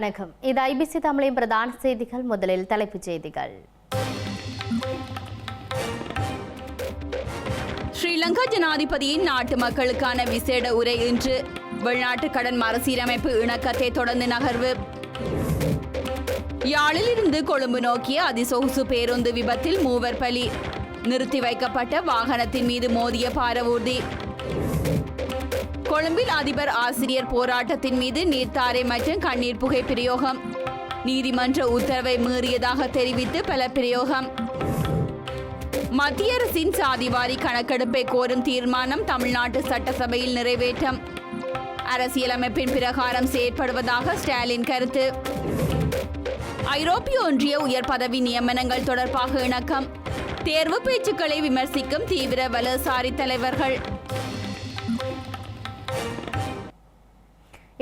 வணக்கம். இது ஐபிசி தமிழின் பிரதான செய்திகள். முதலில் தலைப்புச் செய்திகள். ஸ்ரீலங்கா ஜனாதிபதியின் நாட்டு மக்களுக்கான விசேட உரை இன்று. வெளிநாட்டு கடன் மறுசீரமைப்பு இணக்கத்தை தொடர்ந்து நகர்வு. யாழில் இருந்து கொழும்பு நோக்கிய அதிசொகுசு பேருந்து விபத்தில் மூவர் பலி. நிறுத்தி வைக்கப்பட்ட வாகனத்தின் மீது மோதிய பாரவூர்தி. கொழும்பில் அதிபர் ஆசிரியர் போராட்டத்தின் மீது நீர்த்தாரை மற்றும் கண்ணீர் புகை பிரயோகம். நீதிமன்ற உத்தரவை மீறியதாக தெரிவித்து பல பிரயோகம். மத்திய அரசின் சாதிவாரி கணக்கெடுப்பை கோரும் தீர்மானம் தமிழ்நாட்டு சட்டசபையில் நிறைவேற்றம். அரசியலமைப்பின் பிரகாரம் செயற்படுவதாக ஸ்டாலின் கருத்து. ஐரோப்பிய ஒன்றிய உயர் பதவி நியமனங்கள் தொடர்பாக இணக்கம். தேர்வு பேச்சுக்களை விமர்சிக்கும் தீவிர வலசாரி தலைவர்கள்.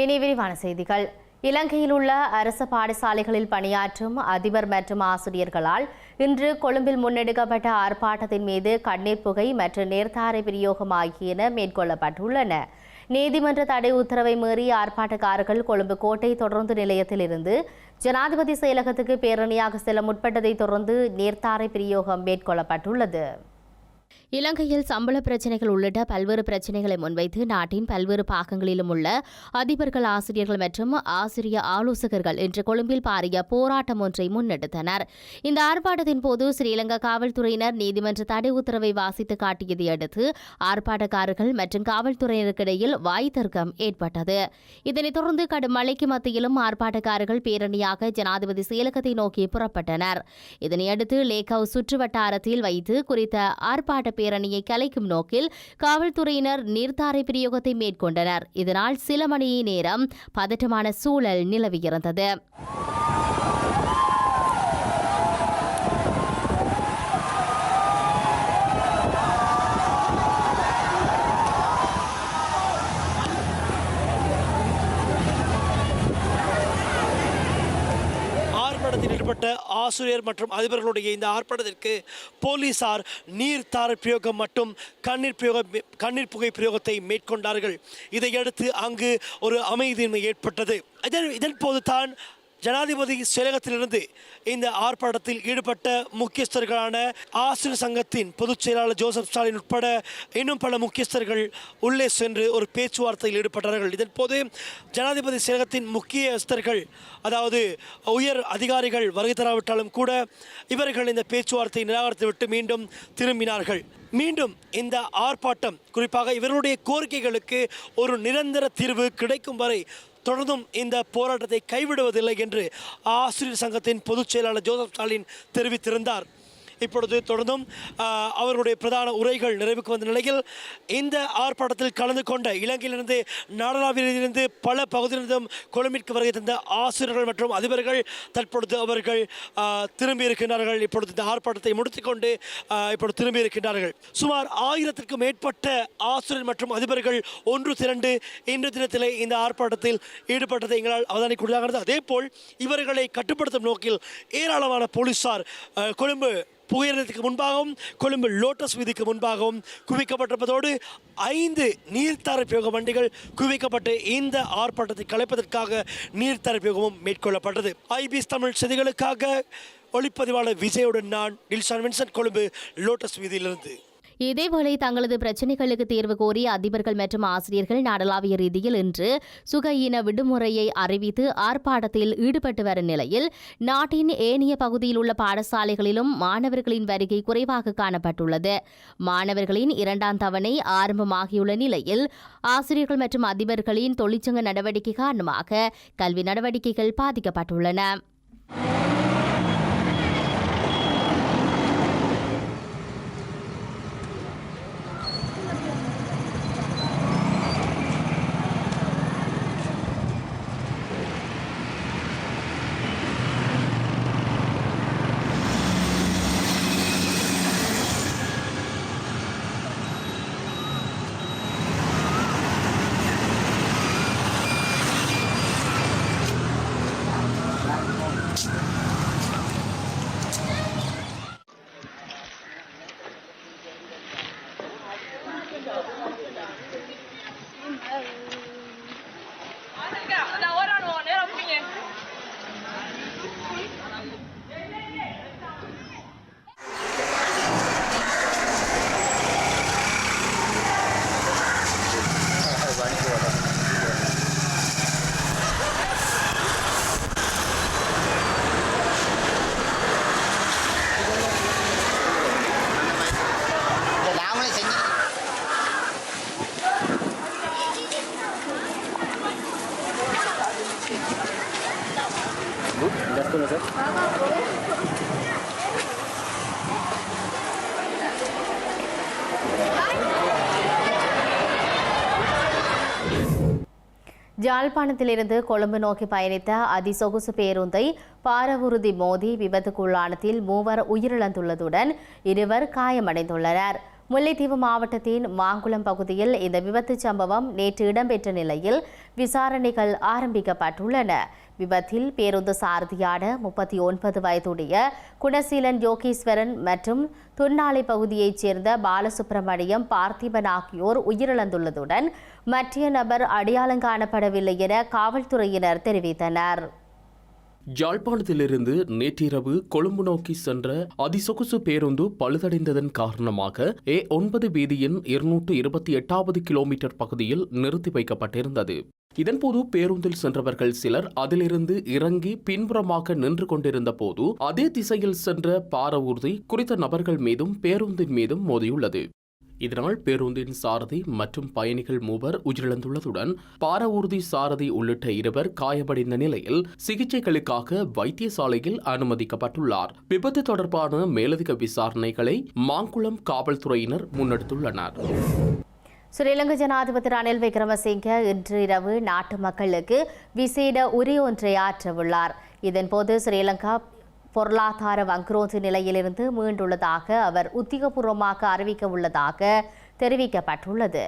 இனி விரிவான செய்திகள். இலங்கையில் உள்ள அரசு பாடசாலைகளில் பணியாற்றும் அதிபர் மற்றும் ஆசிரியர்களால் இன்று கொழும்பில் முன்னெடுக்கப்பட்ட ஆர்ப்பாட்டத்தின் மீது கண்ணீர் புகை மற்றும் நேர்த்தாரை விநியோகம் ஆகியன மேற்கொள்ளப்பட்டுள்ளன. நீதிமன்ற தடை உத்தரவை மீறி ஆர்ப்பாட்டக்காரர்கள் கொழும்பு கோட்டை தொடர்ந்து நிலையத்தில் இருந்து ஜனாதிபதி செயலகத்துக்கு பேரணியாக செல்ல முற்பட்டதை தொடர்ந்து நேர்த்தாரை பிரயோகம் மேற்கொள்ளப்பட்டுள்ளது. இலங்கையில் சம்பள பிரச்சினைகள் உள்ளிட்ட பல்வேறு பிரச்சினைகளை முன்வைத்து நாட்டின் பல்வேறு பாகங்களிலும் உள்ள அதிபர்கள் ஆசிரியர்கள் மற்றும் ஆசிரிய ஆலோசகர்கள் இன்று கொழும்பில் பாரிய போராட்டம் ஒன்றை முன்னெடுத்தனர். இந்த ஆர்ப்பாட்டத்தின் போது ஸ்ரீலங்கா காவல்துறையினர் நீதிமன்ற தடை உத்தரவை வாசித்து காட்டியதை அடுத்து ஆர்ப்பாட்டக்காரர்கள் மற்றும் காவல்துறையினருக்கிடையில் வாய் தர்க்கம் ஏற்பட்டது. இதனைத் தொடர்ந்து கடும் மழைக்கு மத்தியிலும் ஆர்ப்பாட்டக்காரர்கள் பேரணியாக ஜனாதிபதி செயலகத்தை நோக்கி புறப்பட்டனர். இதனையடுத்து லேக் ஹவுஸ் சுற்று வட்டாரத்தில் வைத்து குறித்த ஆர்ப்பாட்ட பேரணியை கலைக்கும் நோக்கில் காவல்துறையினர் நீர்த்தாரை பிரயோகத்தை மேற்கொண்டனர். இதனால் சில மணி நேரம் பதட்டமான சூழல் நிலவியிருந்தது ஆர்ப்பாட்டத்தில் ஈடுபட்ட ஆசிரியர் மற்றும் அதிபர்களுடைய இந்த ஆர்ப்பாட்டத்திற்கு போலீசார் நீர் தார பிரயோகம் மற்றும் கண்ணீர் பிரயோகம் கண்ணீர் புகை பிரயோகத்தை மேற்கொண்டார்கள். இதையடுத்து அங்கு ஒரு அமைதியின்மை ஏற்பட்டது. இதன் இதன் போது தான் ஜனாதிபதி செயலகத்திலிருந்து இந்த ஆர்ப்பாட்டத்தில் ஈடுபட்ட முக்கியஸ்தர்களான ஆசிரியர் சங்கத்தின் பொதுச் செயலாளர் ஜோசப் ஸ்டாலின் உட்பட இன்னும் பல முக்கியஸ்தர்கள் உள்ளே சென்று ஒரு பேச்சுவார்த்தையில் ஈடுபட்டார்கள். இதன் போது ஜனாதிபதி செயலகத்தின் முக்கியஸ்தர்கள் அதாவது உயர் அதிகாரிகள் வருகை தராவிட்டாலும் கூட இவர்கள் இந்த பேச்சுவார்த்தையை நிராகரித்துவிட்டு மீண்டும் திரும்பினார்கள். மீண்டும் இந்த ஆர்ப்பாட்டம் குறிப்பாக இவர்களுடைய கோரிக்கைகளுக்கு ஒரு நிரந்தர தீர்வு கிடைக்கும் வரை தொடர்ந்தும் இந்த போராட்டத்தை கைவிடுவதில்லை என்று ஆசிரியர் சங்கத்தின் பொதுச் செயலாளர் ஜோசப் ஸ்டாலின் தெரிவித்திருந்தார். இப்பொழுது தொடர்ந்தும் அவருடைய பிரதான உரைகள் நிறைவுக்கு வந்த நிலையில் இந்த ஆர்ப்பாட்டத்தில் கலந்து கொண்ட இலங்கையிலிருந்து நாடளாவிலிருந்து பல பகுதியிலிருந்தும் கொழும்பிற்கு வருகை தந்த ஆசிரியர்கள் மற்றும் அதிபர்கள் தற்பொழுது அவர்கள் திரும்பி இருக்கின்றார்கள். இப்பொழுது இந்த ஆர்ப்பாட்டத்தை முடித்துக்கொண்டு இப்பொழுது திரும்பி இருக்கின்றார்கள். சுமார் ஆயிரத்திற்கும் மேற்பட்ட ஆசிரியர் மற்றும் அதிபர்கள் ஒன்று திரண்டு இன்று தினத்திலே இந்த ஆர்ப்பாட்டத்தில் ஈடுபட்டதை எங்களால் அவதானிக்குள்ளாகிறது அதே போல் இவர்களை கட்டுப்படுத்தும் நோக்கில் ஏராளமான போலீசார் கொழும்பு புகையிரத்துக்கு முன்பாகவும் கொழும்பு லோட்டஸ் வீதிக்கு முன்பாகவும் குவிக்கப்பட்டிருப்பதோடு ஐந்து நீர்த்தார பிரயோக வண்டிகள் குவிக்கப்பட்டு இந்த ஆர்ப்பாட்டத்தை கலைப்பதற்காக நீர்த்தார பிரயோகமும் மேற்கொள்ளப்பட்டது. ஐபிஎஸ் தமிழ் செய்திகளுக்காக ஒளிப்பதிவாளர் விஜயுடன் நான் டில்ஷான் வின்சென்ட் கொழும்பு லோட்டஸ் வீதியிலிருந்து. இதேவேளை தங்களது பிரச்சினைகளுக்கு தீர்வு கோரி அதிபர்கள் மற்றும் ஆசிரியர்கள் நாடளாவிய ரீதியில் இன்று சுக இன விடுமுறையை அறிவித்து ஆர்ப்பாட்டத்தில் ஈடுபட்டு வரும் நிலையில் நாட்டின் ஏனைய பகுதியில் உள்ள பாடசாலைகளிலும் மாணவர்களின் வருகை குறைவாக காணப்பட்டுள்ளது. மாணவர்களின் இரண்டாம் தவணை ஆரம்பமாகியுள்ள நிலையில் ஆசிரியர்கள் மற்றும் அதிபர்களின் தொழிற்சங்க நடவடிக்கை காரணமாக கல்வி நடவடிக்கைகள் பாதிக்கப்பட்டுள்ளன. யாழ்ப்பாணத்திலிருந்து கொழும்பு நோக்கி பயணித்த அதிசொகுசு பேருந்தை பாரவுறுதி மோதி விபத்துக்குள்ளானதில் மூவர் உயிரிழந்துள்ளதுடன் இருவர் காயமடைந்துள்ளனர். முல்லைத்தீவு மாவட்டத்தின் மாங்குளம் பகுதியில் இந்த விபத்து சம்பவம் நேற்று இடம்பெற்ற நிலையில் விசாரணைகள் ஆரம்பிக்கப்பட்டுள்ளன. விபத்தில் பேருந்து சாரதியான முப்பத்தி ஒன்பது வயதுடைய குணசீலன் யோகீஸ்வரன் மற்றும் துன்னாலை பகுதியைச் சேர்ந்த பாலசுப்பிரமணியம் பார்த்திபன் ஆகியோர் உயிரிழந்துள்ளதுடன் மற்ற நபர் அடையாளம் காணப்படவில்லை என காவல்துறையினர் தெரிவித்தனர். யாழ்ப்பாணத்திலிருந்து நேற்றிரவு கொழும்பு நோக்கி சென்ற அதிசொகுசு பேருந்து பழுதடைந்ததன் காரணமாக ஏ ஒன்பது வீதியின் இருநூற்று இருபத்தி எட்டாவது கிலோமீட்டர் பகுதியில் நிறுத்தி வைக்கப்பட்டிருந்தது. இதன்போது பேருந்தில் சென்றவர்கள் சிலர் அதிலிருந்து இறங்கி பின்புறமாக நின்று கொண்டிருந்த போது அதே திசையில் சென்ற பார ஊர்தி குறித்த நபர்கள் மீதும் பேருந்தின் மீதும் மோதியுள்ளது. இதனால் பேருந்தின் சாரதி மற்றும் பயணிகள் மூவர் உயிரிழந்துள்ளதுடன் பாரவூர்தி சாரதி உள்ளிட்ட இருவர் காயமடைந்த நிலையில் சிகிச்சைகளுக்காக வைத்தியசாலையில் அனுமதிக்கப்பட்டுள்ளார். விபத்து தொடர்பான மேலதிக விசாரணைகளை மாங்குளம் காவல்துறையினர் முன்னெடுத்துள்ளனர். ஸ்ரீலங்கா ஜனாதிபதி ரணில் விக்ரமசிங்க இன்று இரவு நாட்டு மக்களுக்கு விசேட உரை ஒன்றை ஆற்றவுள்ளார். இதன்போது ஸ்ரீலங்கா பொருளாதார வங்குரோத்து நிலையிலிருந்து மீண்டுள்ளதாக அவர் உத்தியோகபூர்வமாக அறிவிக்க உள்ளதாக தெரிவிக்கப்பட்டுள்ளது.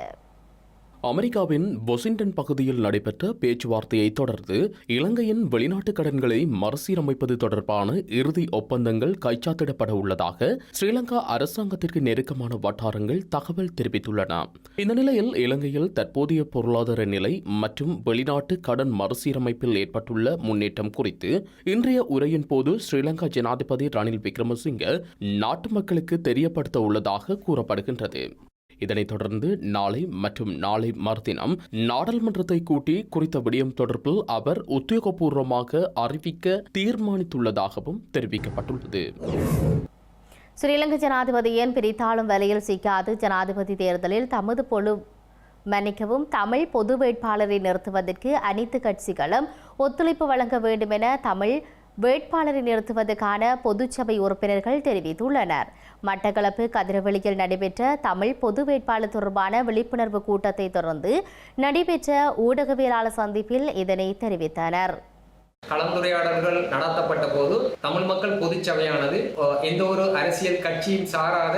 அமெரிக்காவின் பொசிங்டன் பகுதியில் நடைபெற்ற பேச்சுவார்த்தையை தொடர்ந்து இலங்கையின் வெளிநாட்டு கடன்களை மறுசீரமைப்பது தொடர்பான இறுதி ஒப்பந்தங்கள் கைச்சாத்திடப்பட உள்ளதாக ஸ்ரீலங்கா அரசாங்கத்திற்கு நெருக்கமான வட்டாரங்கள் தகவல் தெரிவித்துள்ளன. இந்த நிலையில் இலங்கையில் தற்போதைய பொருளாதார நிலை மற்றும் வெளிநாட்டு கடன் மறுசீரமைப்பில் ஏற்பட்டுள்ள முன்னேற்றம் குறித்து இன்றைய உரையின் போது ஸ்ரீலங்கா ஜனாதிபதி ரணில் விக்ரமசிங்க நாட்டு மக்களுக்கு தெரியப்படுத்த உள்ளதாக கூறப்படுகின்றது. இதனைத் தொடர்ந்து நாளை மற்றும் நாளை மறுதினம் நாடாளுமன்றத்தை கூட்டி குறித்த விடயம் தொடர்பில் அவர் உத்தியோகபூர்வமாக அறிவிக்க தீர்மானித்துள்ளதாகவும் தெரிவிக்கப்பட்டுள்ளது. ஸ்ரீலங்கா ஜனாதிபதியின் பிரித்தாளும் வலையில் சிக்காது? ஜனாதிபதி தேர்தலில் தமது பொழு மன்னிக்கவும் தமிழ் பொது வேட்பாளரை நிறுத்துவதற்கு அனைத்து கட்சிகளும் ஒத்துழைப்பு வழங்க வேண்டும் என தமிழ் வேட்பாளரை நிறுத்துவதற்கான பொதுச்சபை உறுப்பினர்கள் தெரிவித்துள்ளனர். மட்டக்களப்பு கதிரவெளியில் நடைபெற்ற தமிழ் பொது வேட்பாளர் தொடர்பான விழிப்புணர்வு கூட்டத்தை தொடர்ந்து நடைபெற்ற ஊடகவியலாளர் சந்திப்பில் இதனை தெரிவித்தனர். கலந்துரையாடல்கள் நடத்தப்பட்ட போது தமிழ் மக்கள் பொதுச்சபையானது எந்த ஒரு அரசியல் கட்சியும் சாராத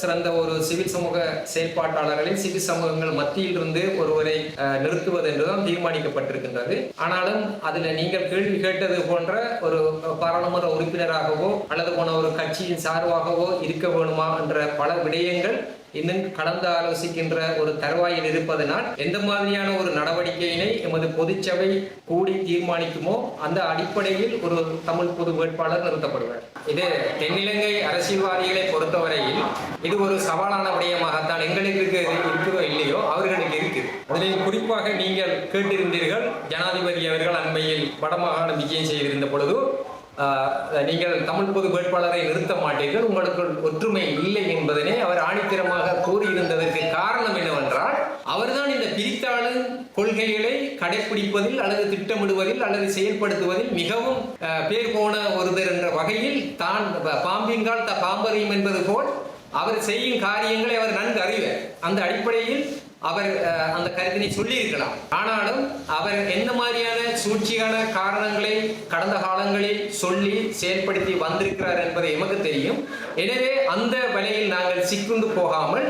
சிறந்த ஒரு சிவில் சமூக செயற்பாட்டாளர்களின் சிவில் சமூகங்கள் மத்தியில் இருந்து ஒருவரை நிறுத்துவது என்றுதான் தீர்மானிக்கப்பட்டிருக்கின்றது. ஆனாலும் அதுல நீங்கள் கேள்வி கேட்டது போன்ற ஒரு பாராளுமன்ற உறுப்பினராகவோ அல்லது போன ஒரு கட்சியின் சார்பாகவோ இருக்க வேணுமா என்ற பல விடயங்கள் இன்னும் கலந்து ஆலோசிக்கின்ற ஒரு தருவாயில் இருப்பதனால் எந்த மாதிரியான ஒரு நடவடிக்கையினை எமது பொதுச்சபை கூடி தீர்மானிக்குமோ அந்த அடிப்படையில் ஒரு தமிழ் பொது வேட்பாளர் நிறுத்தப்படுவார். இது தென்னிலங்கை அரசியல்வாதிகளை பொறுத்தவரையில் இது ஒரு சவாலான விடயமாகத்தான் எங்களுக்கு இருக்குதோ இல்லையோ அவர்களுக்கு இருக்குது. அதில் குறிப்பாக நீங்கள் கேட்டிருந்தீர்கள் ஜனாதிபதி அவர்கள் அண்மையில் வடமாகாணம் விஜயம் செய்திருந்த பொழுது நீங்கள் தமிழ் பொது வேட்பாளரை நிறுத்த மாட்டீர்கள். உங்களுக்கு ஒற்றுமை இல்லை என்பதனை அவர் ஆணித்தரமாக கூறியிருந்ததற்கு காரணம் என்னவென்றால் அவர்தான் இந்த பிரித்தாளு கொள்கைகளை கடைபிடிப்பதில் அல்லது திட்டமிடுவதில் அல்லது செயல்படுத்துவதில் மிகவும் பேர் போன ஒருவர் என்ற வகையில் தான் பாம்பின்கால் த பாம்பறியும் என்பது போல் அவர் செய்யும் காரியங்களை அவர் நன்கு அறிவார். அந்த அடிப்படையில் அவர் அந்த கருத்தினை சொல்லியிருக்கலாம். ஆனாலும் அவர் எந்த மாதிரியான சூழ்ச்சியான காரணங்களை கடந்த காலங்களில் சொல்லி செயல்படுத்தி வந்திருக்கிறார் என்பது எமக்கு தெரியும். எனவே அந்த வலையில் நாங்கள் சிக்குண்டு போகாமல்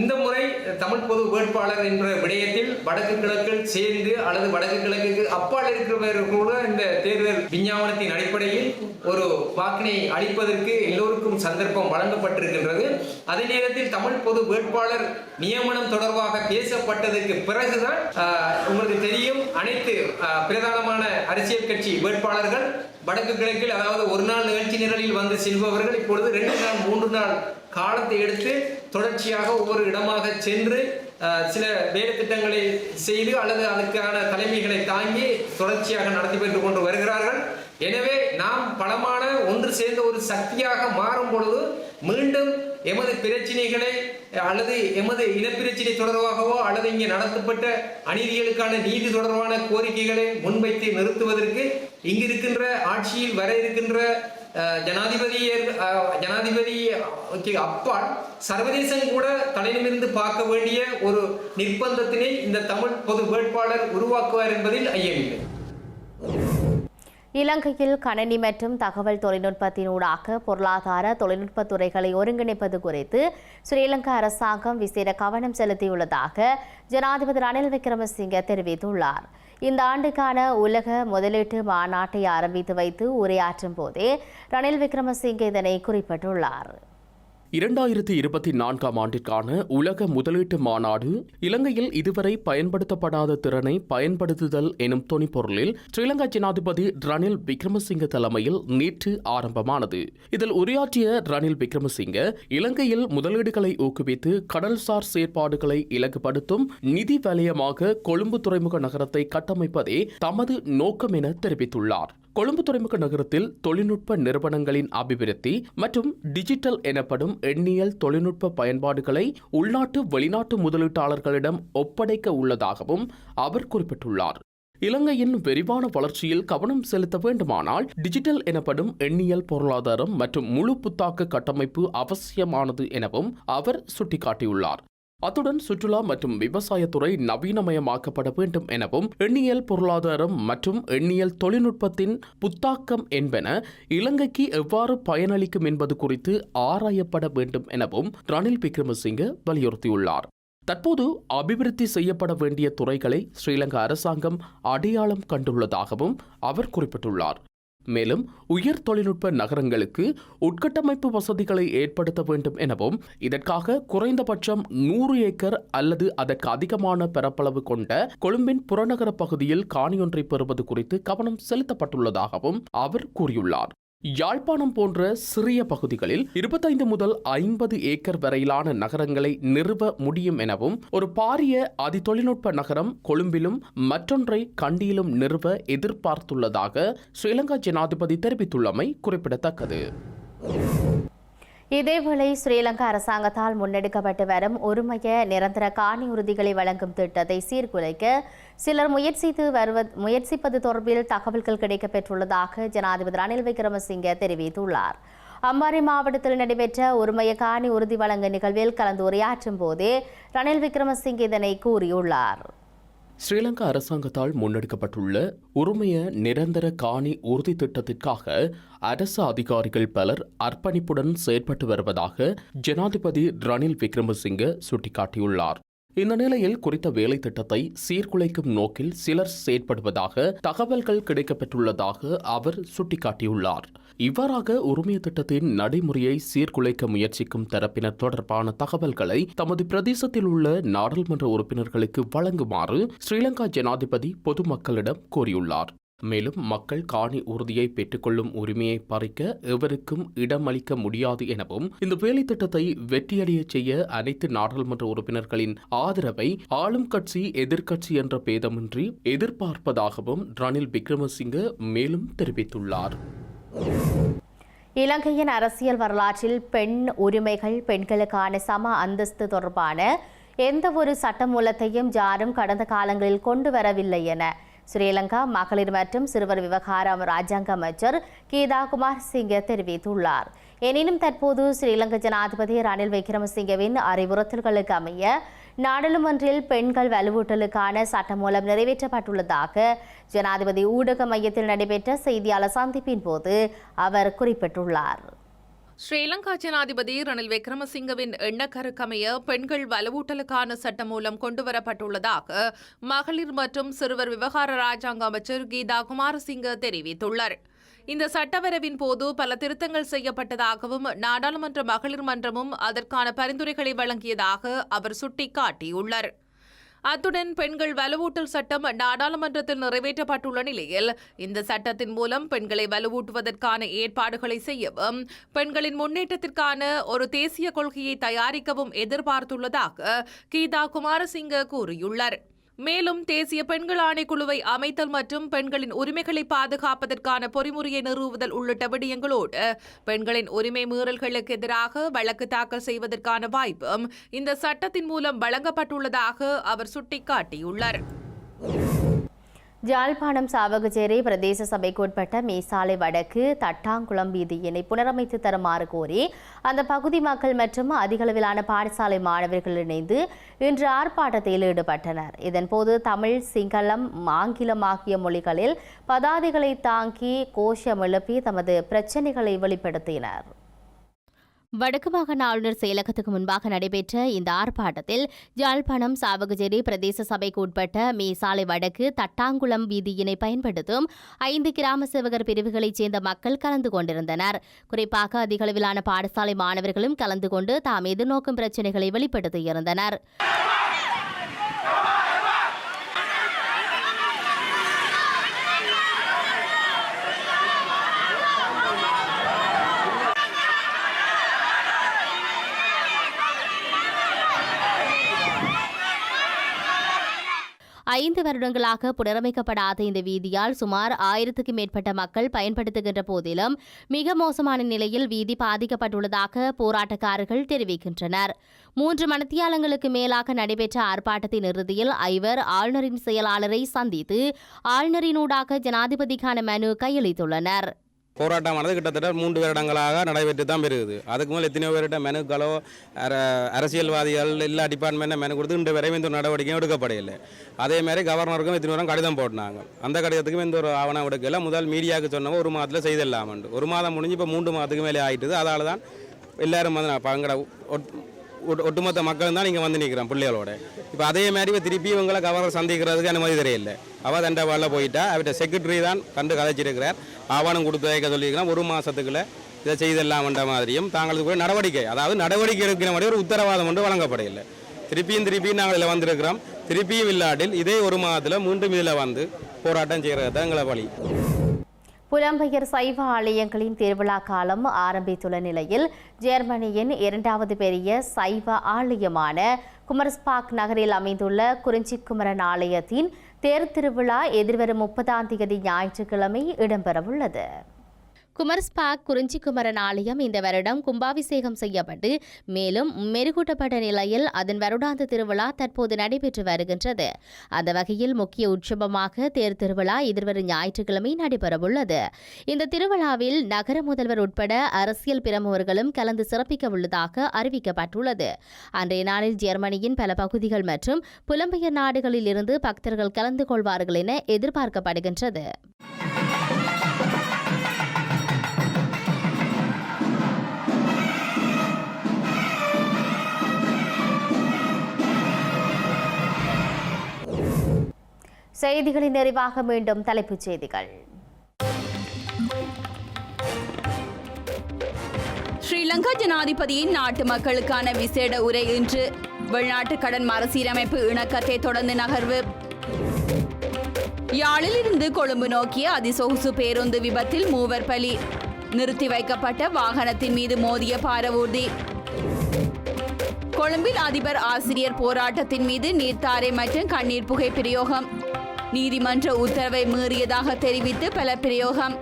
இந்த முறை தமிழ் பொது வேட்பாளர் என்ற விடயத்தில் வடக்கு கிழக்கில் சேர்ந்து அல்லது வடக்கு கிழக்குக்கு அப்பால் இருக்கிறவர்கள் கூட இந்த தேர்தல் விஞ்ஞாபனத்தின் அடிப்படையில் ஒரு வாக்கினை அளிப்பதற்கு எல்லோருக்கும் சந்தர்ப்பம் வழங்கப்பட்டிருக்கின்றது. அதே நேரத்தில் தமிழ் பொது வேட்பாளர் நியமனம் தொடர்பாக பேசப்பட்டதற்கு பிறகுதான் உங்களுக்கு தெரியும் அனைத்து பிரதானமான அரசியல் கட்சி வேட்பாளர்கள் வடக்கு கிழக்கில் அதாவது ஒரு நாள் நிகழ்ச்சி நிரலில் வந்து செல்பவர்கள் இப்பொழுது ரெண்டு நாள் மூன்று நாள் காலத்தை எடுத்து தொடர்ச்சியாக ஒவ்வொரு இடமாக சென்று சில வேலைத்திட்டங்களை செய்து அல்லது அதுக்கான தலைமைகளை தாங்கி தொடர்ச்சியாக நடத்தி பெற்றுக் கொண்டு வருகிறார்கள். எனவே நாம் பலமான ஒன்று சேர்ந்த ஒரு சக்தியாக மாறும் பொழுது மீண்டும் எமது பிரச்சனைகளை அல்லது எமது இனப்பிரச்சினை தொடர்பாகவோ அல்லது இங்கே நடத்தப்பட்ட அநீதிகளுக்கான நீதி தொடர்பான கோரிக்கைகளை முன்வைத்து நிறுத்துவதற்கு இங்கு இருக்கின்ற ஆட்சியில் வர இருக்கின்ற ஜனாதிபதி ஜனாதிபதியர் அப்பால் சர்வதேசம் கூட தலைநிமிர்ந்து பார்க்க வேண்டிய ஒரு நிர்பந்தத்தினை இந்த தமிழ் பொது வேட்பாளர் உருவாக்குவார் என்பதில் ஐயமில்லை. இலங்கையில் கணனி மற்றும் தகவல் தொழில்நுட்பத்தினூடாக பொருளாதார தொழில்நுட்ப துறைகளை ஒருங்கிணைப்பது குறித்து ஸ்ரீலங்கா அரசாங்கம் விசேட கவனம் செலுத்தியுள்ளதாக ஜனாதிபதி ரணில் விக்ரமசிங்க தெரிவித்துள்ளார். இந்த ஆண்டுக்கான உலக முதலீட்டு மாநாட்டை ஆரம்பித்து வைத்து உரையாற்றும் போதே ரணில் விக்ரமசிங்கே இதனை குறிப்பிட்டுள்ளார். இரண்டாயிரத்தி இருபத்தி நான்காம் ஆண்டிற்கான உலக முதலீட்டு மாநாடு இலங்கையில் இதுவரை பயன்படுத்தப்படாத திறனை பயன்படுத்துதல் எனும் தொனிப்பொருளில் ஸ்ரீலங்கா ஜனாதிபதி ரணில் விக்ரமசிங்க தலைமையில் நேற்று ஆரம்பமானது. இதில் உரையாற்றிய ரணில் விக்ரமசிங்க இலங்கையில் முதலீடுகளை ஊக்குவித்து கடல்சார் செயற்பாடுகளை இலகுபடுத்தும் நிதி வலயமாக கொழும்பு துறைமுக நகரத்தை கட்டமைப்பதே தமது நோக்கம் என தெரிவித்துள்ளார். கொழும்பு துறைமுக நகரத்தில் தொழில்நுட்ப நிறுவனங்களின் அபிவிருத்தி மற்றும் டிஜிட்டல் எனப்படும் எண்ணியல் தொழில்நுட்ப பயன்பாடுகளை உள்நாட்டு வெளிநாட்டு முதலீட்டாளர்களிடம் ஒப்படைக்க உள்ளதாகவும் அவர் குறிப்பிட்டுள்ளார். இலங்கையின் விரிவான வளர்ச்சியில் கவனம் செலுத்த வேண்டுமானால் டிஜிட்டல் எனப்படும் எண்ணியல் பொருளாதாரம் மற்றும் முழு புத்தாக்க கட்டமைப்பு அவசியமானது எனவும் அவர் சுட்டிக்காட்டியுள்ளார். அத்துடன் சுற்றுலா மற்றும் விவசாயத்துறை நவீனமயமாக்கப்பட வேண்டும் எனவும் எண்ணியல் பொருளாதாரம் மற்றும் எண்ணியல் தொழில்நுட்பத்தின் புத்தாக்கம் என்பன இலங்கைக்கு எவ்வாறு பயனளிக்கும் என்பது குறித்து ஆராயப்பட வேண்டும் எனவும் ரணில் விக்ரமசிங்க வலியுறுத்தியுள்ளார். தற்போது அபிவிருத்தி செய்யப்பட வேண்டிய துறைகளை ஸ்ரீலங்கா அரசாங்கம் அடையாளம் கண்டுள்ளதாகவும் அவர் குறிப்பிட்டுள்ளார். மேலும் உயர் தொழில்நுட்ப நகரங்களுக்கு உட்கட்டமைப்பு வசதிகளை ஏற்படுத்த வேண்டும் எனவும் இதற்காக குறைந்தபட்சம் நூறு ஏக்கர் அல்லது அதற்கு அதிகமான பரப்பளவு கொண்ட கொழும்பின் புறநகர பகுதியில் காணியொன்றை பெறுவது குறித்து கவனம் செலுத்தப்பட்டுள்ளதாகவும் அவர் கூறியுள்ளார். யாழ்ப்பாணம் போன்ற சிறிய பகுதிகளில் இருபத்தைந்து முதல் ஐம்பது ஏக்கர் வரையிலான நகரங்களை நிறுவ முடியும் எனவும் ஒரு பாரிய அதிதொழில்நுட்ப நகரம் கொழும்பிலும் மற்றொன்றை கண்டியிலும் நிறுவ எதிர்பார்த்துள்ளதாக ஸ்ரீலங்கா ஜனாதிபதி தெரிவித்துள்ளமை குறிப்பிடத்தக்கது. இதேவேளை ஸ்ரீலங்கா அரசாங்கத்தால் முன்னெடுக்கப்பட்டு வரும் ஒருமைய நிரந்தர காணி உறுதிகளை வழங்கும் திட்டத்தை சீர்குலைக்க சிலர் முயற்சித்து வருவது முயற்சிப்பது தொடர்பில் தகவல்கள் கிடைக்கப்பெற்றுள்ளதாக ஜனாதிபதி ரணில் விக்ரமசிங்க தெரிவித்துள்ளார். அம்பாறை மாவட்டத்தில் நடைபெற்ற ஒருமைய காணி உறுதி வழங்க நிகழ்வில் கலந்து உரையாற்றும் போதே ரணில் விக்ரமசிங்க இதனை கூறியுள்ளார். ஸ்ரீலங்கா அரசாங்கத்தால் முன்னெடுக்கப்பட்டுள்ள உரிமைய நிரந்தர காணி உறுதி திட்டத்திற்காக அரசு அதிகாரிகள் பலர் அர்ப்பணிப்புடன் செயற்பட்டு வருவதாக ஜனாதிபதி ரணில் விக்ரமசிங்க சுட்டிக்காட்டியுள்ளார். இந்த நிலையில் குறித்த வேலை திட்டத்தை சீர்குலைக்கும் நோக்கில் சிலர் செயற்படுவதாக தகவல்கள் கிடைக்கப்பெற்றுள்ளதாக அவர் சுட்டிக்காட்டியுள்ளார். இவ்வாறாக உரிமை திட்டத்தின் நடைமுறையை சீர்குலைக்க முயற்சிக்கும் தரப்பினர் தொடர்பான தகவல்களை தமது பிரதேசத்தில் உள்ள நாடாளுமன்ற உறுப்பினர்களுக்கு வழங்குமாறு ஸ்ரீலங்கா ஜனாதிபதி பொதுமக்களிடம் கோரியுள்ளார். மேலும் மக்கள் காணி உறுதியை பெற்றுக்கொள்ளும் உரிமையை பறிக்க எவருக்கும் இடமளிக்க முடியாது எனவும் இந்த வேலை திட்டத்தை வெற்றியடைய செய்ய அனைத்து நாடாளுமன்ற உறுப்பினர்களின் ஆதரவை ஆளும் கட்சி எதிர்கட்சி என்ற பேதமின்றி எதிர்பார்ப்பதாகவும் ரணில் விக்ரமசிங்க மேலும் தெரிவித்துள்ளார். இலங்கையின் அரசியல் வரலாற்றில் பெண் உரிமைகள் பெண்களுக்கான சம அந்தஸ்து தொடர்பான எந்த ஒரு சட்டமூலத்தையும் யாரும் கடந்த காலங்களில் கொண்டு வரவில்லை என ஸ்ரீலங்கா மகளிர் மற்றும் சிறுவர் விவகாரம் ராஜாங்க அமைச்சர் கீதா குமார் சிங்க தெரிவித்துள்ளார். எனினும் தற்போது ஸ்ரீலங்கா ஜனாதிபதி ரணில் விக்ரமசிங்கவின் அறிவுறுத்தல்களுக்கு அமைய நாடாளுமன்றில் பெண்கள் வலுவூட்டலுக்கான சட்டம் மூலம் நிறைவேற்றப்பட்டுள்ளதாக ஜனாதிபதி ஊடக மையத்தில் நடைபெற்ற செய்தியாளர் சந்திப்பின் போது அவர் குறிப்பிட்டுள்ளார். ஸ்ரீலங்கா ஜனாதிபதி ரணில் விக்ரமசிங்கவின் எண்ணக்கருக்கமைய பெண்கள் வலுவூட்டலுக்கான சட்டம் மூலம் கொண்டுவரப்பட்டுள்ளதாக மகளிர் மற்றும் சிறுவர் விவகார ராஜாங்க அமைச்சர் கீதா குமாரசிங்க தெரிவித்துள்ளார். இந்த சட்டவரவின் போது பல திருத்தங்கள் செய்யப்பட்டதாகவும் நாடாளுமன்ற மகளிர் மன்றமும் அதற்கான பரிந்துரைகளை வழங்கியதாக அவர் சுட்டிக்காட்டியுள்ளார். அத்துடன் பெண்கள் வலுவூட்டல் சட்டம் நாடாளுமன்றத்தில் நிறைவேற்றப்பட்டுள்ள நிலையில் இந்த சட்டத்தின் மூலம் பெண்களை வலுவூட்டுவதற்கான ஏற்பாடுகளை செய்யவும் பெண்களின் முன்னேற்றத்திற்கான ஒரு தேசிய கொள்கையை தயாரிக்கவும் எதிர்பார்த்துள்ளதாக கீதா குமாரசிங்க கூறியுள்ளார். மேலும் தேசிய பெண்கள் ஆணைக்குழுவை அமைத்தல் மற்றும் பெண்களின் உரிமைகளை பாதுகாப்பதற்கான பொறிமுறையை நிறுவுதல் உள்ளிட்ட விடயங்களோடு பெண்களின் உரிமை மீறல்களுக்கு எதிராக வழக்கு தாக்கல் செய்வதற்கான வாய்ப்பும் இந்த சட்டத்தின் மூலம் வழங்கப்பட்டுள்ளதாக அவர் சுட்டிக்காட்டியுள்ளார். ஜாழ்ப்பாணம் சாவகச்சேரி பிரதேச சபைக்குட்பட்ட மேசாலை வடக்கு தட்டாங்குளம் வீதியினை புனரமைத்து தருமாறு கோரி அந்த பகுதி மக்கள் மற்றும் அதிகளவிலான பாடசாலை மாணவர்கள் இணைந்து இன்று ஆர்ப்பாட்டத்தில் ஈடுபட்டனர். இதன்போது தமிழ் சிங்களம் ஆங்கிலம் ஆகிய மொழிகளில் பதாதைகளை தாங்கி கோஷம் எழுப்பி தமது பிரச்சினைகளை வெளிப்படுத்தினர். வடக்கு மாகாண ஆளுநர் செயலகத்துக்கு முன்பாக நடைபெற்ற இந்த ஆர்ப்பாட்டத்தில் யாழ்ப்பாணம் சாவகச்சேரி பிரதேச சபைக்கு உட்பட்ட மேசாலை வடக்கு தட்டாங்குளம் வீதியினை பயன்படுத்தும் ஐந்து கிராம சேவகர் பிரிவுகளைச் சேர்ந்த மக்கள் கலந்து கொண்டிருந்தனர். குறிப்பாக அதிகளவிலான பாடசாலை மாணவர்களும் கலந்து கொண்டு தாம் எதிர்நோக்கும் பிரச்சினைகளை வெளிப்படுத்தியிருந்தனர். ஐந்து வருடங்களாக புனரமைக்கப்படாத இந்த வீதியால் சுமார் ஆயிரத்துக்கு மேற்பட்ட மக்கள் பயன்படுத்துகின்ற போதிலும் மிக மோசமான நிலையில் வீதி பாதிக்கப்பட்டுள்ளதாக போராட்டக்காரர்கள் தெரிவிக்கின்றனர். மூன்று மணத்தியாலங்களுக்கு மேலாக நடைபெற்ற ஆர்ப்பாட்டத்தின் இறுதியில் ஐவர் ஆளுநரின் செயலாளரை சந்தித்து ஆளுநரினூடாக ஜனாதிபதிக்கான மனு கையளித்துள்ளனர். போராட்டமானது கிட்டத்தட்ட மூன்று வருடங்களாக நடைபெற்று தான் பெறுகுது அதுக்கு மேலே எத்தனையோ பேர்கிட்ட மெனுக்களோ அர அரசியல்வாதிகள் எல்லா டிபார்ட்மெண்ட்டும் மெனு கொடுத்து இந்த வரையும் எந்த ஒரு நடவடிக்கையும் எடுக்கப்படையில்லை அதே மாதிரி கவர்னருக்கும் எத்தனை வரும் கடிதம் போட்டினாங்க. அந்த கடிதத்துக்கும் எந்த ஒரு ஆவணம் எடுக்கல. முதல் மீடியாவுக்கு சொன்னவோ ஒரு மாதத்தில் செய்திடலாமண்டு ஒரு மாதம் முடிஞ்சு இப்போ மூன்று மாதத்துக்கு மேலே ஆயிட்டுது. அதால் தான் எல்லாரும் வந்து நான் பங்கட ஒட்டுமொத்த மக்களும் தான் இங்கே வந்து நிற்கிறோம் பிள்ளைகளோட. இப்போ அதே மாதிரி திருப்பி இவங்களை கவர்னர் சந்திக்கிறதுக்கு அனுமதி தெரியல. அவ தண்டவாளில் போயிட்டா அவர்கிட்ட செக்ரட்டரி தான் கண்டு கதைச்சிருக்கிறார். ஆவணம் கொடுத்து வைக்க சொல்லியிருக்கிறான். ஒரு மாதத்துக்குள்ள இதை செய்தெல்லாம்ன்ற மாதிரியும் தாங்களுக்கு கூட நடவடிக்கை அதாவது நடவடிக்கை எடுக்கிற மாதிரி ஒரு உத்தரவாதம் ஒன்று வழங்கப்படையில்லை திருப்பியும் திருப்பியும் நாங்கள் இதில் வந்திருக்கிறோம். திருப்பியும் இல்லாட்டில் இதே ஒரு மாதத்தில் மீண்டும் இதில் வந்து போராட்டம் செய்கிறது தான் எங்களை வழி. புலம்பெயர் சைவ ஆலயங்களின் திருவிழா காலம் ஆரம்பித்துள்ள நிலையில் ஜெர்மனியின் இரண்டாவது பெரிய சைவ ஆலயமான குமரஸ்பாக் நகரில் அமைந்துள்ள குறிஞ்சிக்குமரன் ஆலயத்தின் தேர் திருவிழா எதிர்வரும் முப்பதாம் தேதி ஞாயிற்றுக்கிழமை இடம்பெறவுள்ளது. குமர்ஸ்பாக் குறிஞ்சிக்குமரன் ஆலயம் இந்த வருடம் கும்பாபிஷேகம் செய்யப்பட்டு மேலும் மெருகூட்டப்பட்ட நிலையில் அதன் வருடாந்த திருவிழா தற்போது நடைபெற்று வருகின்றது. அந்த வகையில் முக்கிய உற்சவமாக தேர் திருவிழா எதிர்வரும் ஞாயிற்றுக்கிழமை நடைபெறவுள்ளது. இந்த திருவிழாவில் நகர முதல்வர் உட்பட அரசியல் பிரமுகர்களும் கலந்து சிறப்பிக்க உள்ளதாக அறிவிக்கப்பட்டுள்ளது. அன்றைய நாளில் ஜெர்மனியின் பல பகுதிகள் மற்றும் புலம்பெயர் நாடுகளில் இருந்து பக்தர்கள் கலந்து கொள்வார்கள் என எதிர்பார்க்கப்படுகின்றது. செய்திகளின் நிறைவாக மீண்டும் தலைப்புச் செய்திகள். ஸ்ரீலங்கா ஜனாதிபதியின் நாட்டு மக்களுக்கான விசேட உரை இன்று. வெளிநாட்டு கடன் மறுசீரமைப்பு இணக்கத்தை தொடர்ந்து நகர்வு. யாழில் இருந்து கொழும்பு நோக்கிய அதிசொகுசு பேருந்து விபத்தில் மூவர் பலி. நிறுத்தி வைக்கப்பட்ட வாகனத்தின் மீது மோதிய பாரவூர்தி. கொழும்பில் அதிபர் ஆசிரியர் போராட்டத்தின் மீது நீர்த்தாரை மற்றும் கண்ணீர் புகை பிரயோகம். நீதிமன்ற உத்தரவை மீறியதாக தெரிவித்து பல பிரயோகம்.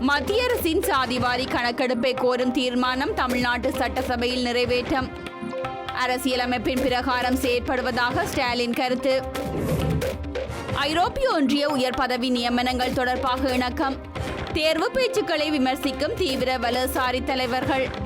மத்திய அரசின் சாதிவாரி கணக்கெடுப்பை கோரும் தீர்மானம் தமிழ்நாட்டு சட்டசபையில் நிறைவேற்றம். அரசியலமைப்பின் பிரகாரம் செயற்படுவதாக ஸ்டாலின் கருத்து. ஐரோப்பிய ஒன்றிய உயர் பதவி நியமனங்கள் தொடர்பாக இணக்கம். தேர்வு பேச்சுக்களை விமர்சிக்கும் தீவிர வலசாரி தலைவர்கள்.